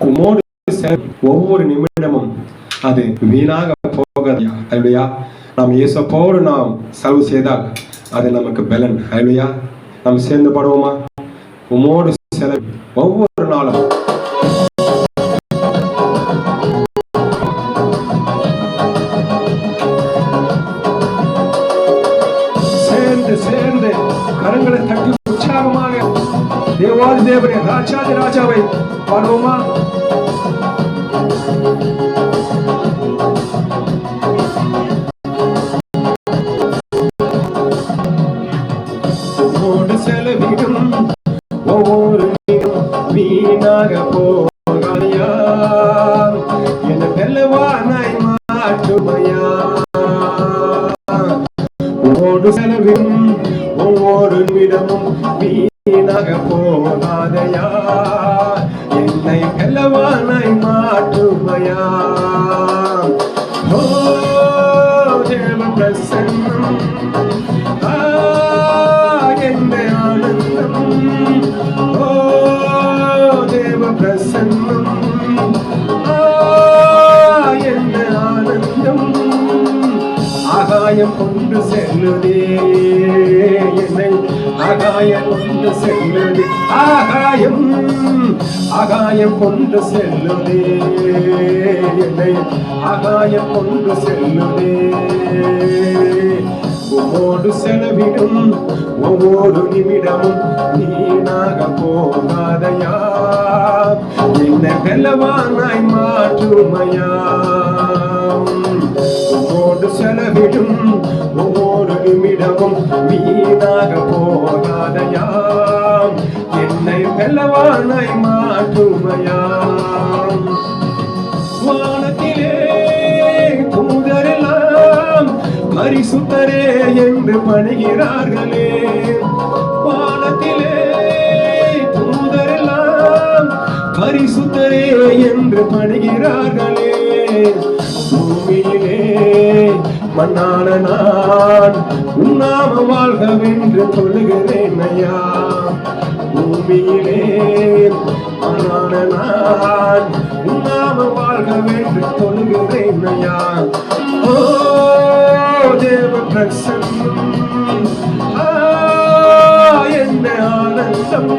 உமோடு ஒவ்வொரு நிமிடமும் அது வீணாக போகலையா அல்லையா நாம் இயேசப்போடு நாம் செலவு செய்தால் அது நமக்கு பலன். அல்லையா நாம் சேர்ந்து படுவோமா? உமோடு செலவு ஒவ்வொரு நாளும். என மாட்டுமையா. மாற்றுமையா உம்மோடு ஒவ்வொரு நிமிடமும் வீணாக போகாதையா. என்னை வெல்லவானாய் மாட்டுமையா. ஆகாயம் கொண்டு செல்லுதே என்னை ஆகாயம் கொண்டு செல்லுதே. ஆகாயம் ஆகாயம் கொண்டு செல்லுதே என்னை ஆகாயம் கொண்டு செல்லுதே. உம்மோடு செலவிடும் ஒவ்வொரு நிமிடமும் நீனாக போகாதையா? என்ன வெல்லவானாய் மாற்றுமையா? செலவிடும் ஒவ்வொரு நிமிடமும் வீணாக போகாதயாம். என்னை வெல்லவானாய் மாற்றுமையாம். வானத்திலே தூதரெல்லாம் பரிசுத்தரே என்று பணிகிறார்களே. வானத்திலே தூதரெல்லாம் பரிசுத்தரே என்று பணிகிறார்களே. மண்ணான நான் உண்ணாம வாழ்கவென்று சொல்லுகிறேன் ஐயா. பூமியிலே மண்ணான நான் உண்ணாம வாழ்கவென்று சொல்லுகிறேன் ஐயா. ஓ தேவ பிரசன்னம் என்ன ஆனந்தம்.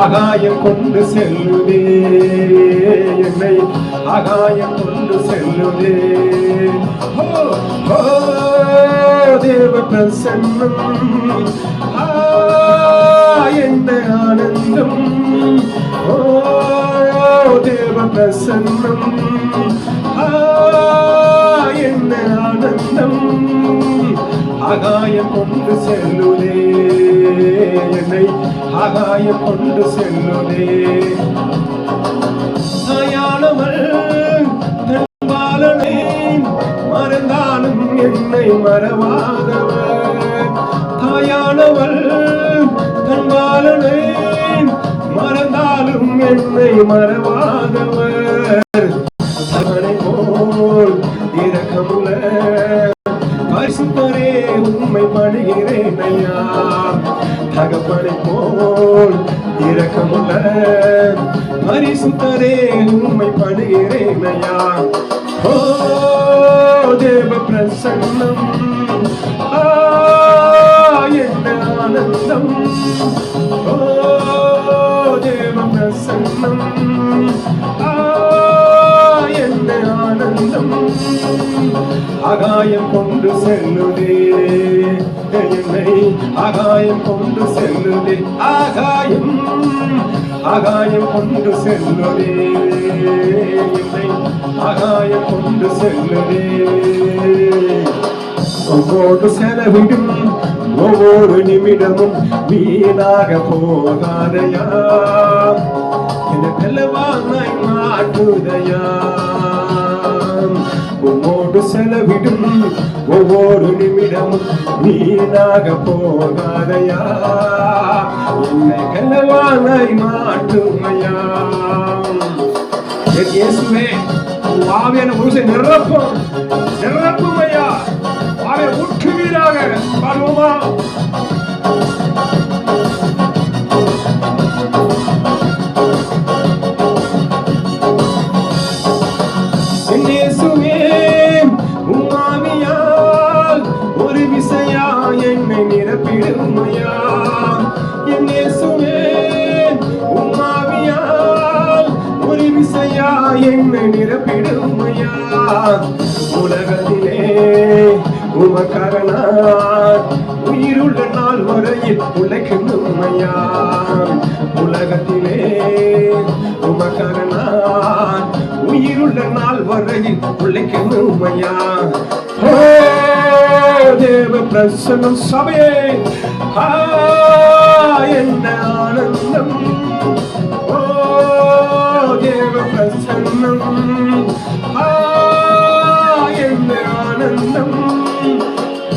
ஆகாயம் கொண்டு செல்லுதே என்னை ஆகாயம் கொண்டு செல்லுதே ஓ, ஓ, தேவ பிரசன்னம் என்ன ஆனந்தம். ஓ தேவ பிரசன்னம் என்ன ஆனந்தம். ஆகாயம் கொண்டு செல்லுதே என்னை ஆகாயம் கொண்டு செல்லுதே தாயானவள் மறந்தாலும் என்னை மறவாதவர். தாயானவள் தன் பாலனை மறந்தாலும் என்னை மறவா பரிசுத்தரே உண்மை படுகிறேனையா? ஓ தேவ பிரசன்னம். ஆ, என்ன ஆனந்தம். ஓ தேவ பிரசன்னம். ஆ, என்ன ஆனந்தம். ஆகாயம் கொண்டு செல்லுதே என்னை ஆகாயம் கொண்டு செல்லுதே. ஆகாயம் ஆகாயம் கொண்டு செல்லுவே என்னை ஆகாயம் கொண்டு செல்லுதே ஒவ்வொரு செலவிடும் ஒவ்வொரு நிமிடமும் வீணாக போகாதையா. எனக்கெல்லவானாய் மாற்றுதையா உம்மோடு செலவிடும் ஒவ்வொரு நிமிடமும் வீணாக போகாதையா. என்னை கலவானை மாட்டுமையா நிரப்பும் நிரப்பும் ஐயா ஆவிய முற்றுவீராக பாடுவோமா Yesu, நிரப்பிடுமையா என் இயேசுவே உம்மாவியால் ஒரு விசையா என்னை நிரப்பிடுமையா? உலகத்திலே உமக்கரணார் உயிருள்ள நாள் வரையில் உழைக்கணுமையா உலகத்திலே உமக்கரணார் உயிருள்ள நாள் வரையில் உழைக்கணுமையா ஓ தேவ பிரசன்னம் சபையே ஆ, என்ன ஆனந்தம் ஓ தேவ பிரசன்னம் ஆ, என்ன ஆனந்தம்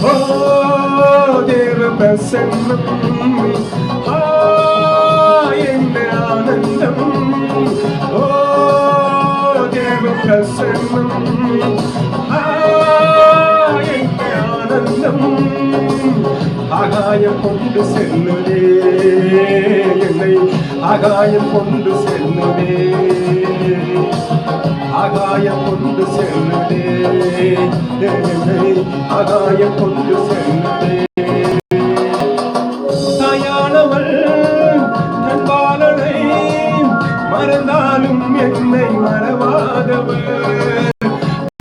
ஓ தேவ பிரசன்னம் ஆ, என்ன ஆகாயம் கொண்டு செல்லுதே என்னை ஆகாயம் கொண்டு செல்லுதே ஆகாயம் கொண்டு செல்லுதே என்னை ஆகாயம் கொண்டு செல்லுதே தாயானவள் தன் பாலனை மறந்தாலும் என்னை மறவாதவள்.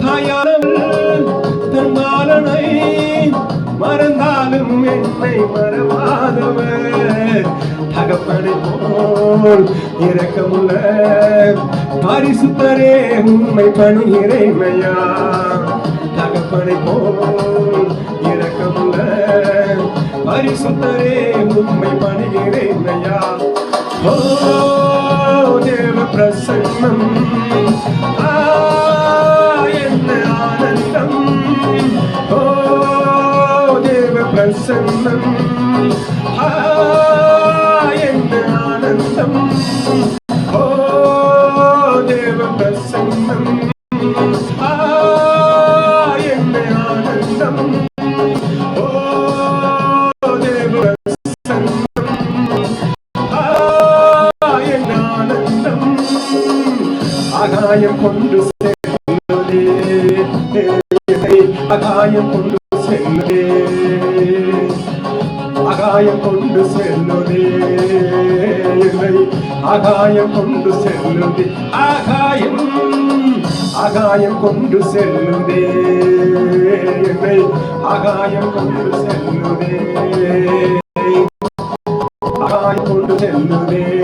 தாயானவள் தன் பாலனை மறந்த போல் இரக்கமுள்ள பரிசுத்தரே உண்மை பணி இறைமையா. தகப்பனை போல் இரக்கமுள்ள பரிசுத்தரே உண்மை பணி இறைமையா. ஓ தேவ பிரசன்னம் என்ன ஆனந்தம். ஓ தேவ பிரசன்னம் ஆ, கொண்டு செல்லுதே. அகாயம் கொண்டு செல்லுதே. அகாயம் கொண்டு செல்லுதே. அகாயம் கொண்டு செல்லுதே. அகாயம் அகாயம் கொண்டு செல்லுதே. அகாயம் கொண்டு செல்லுதே. அகாயம் கொண்டு செல்லுதே.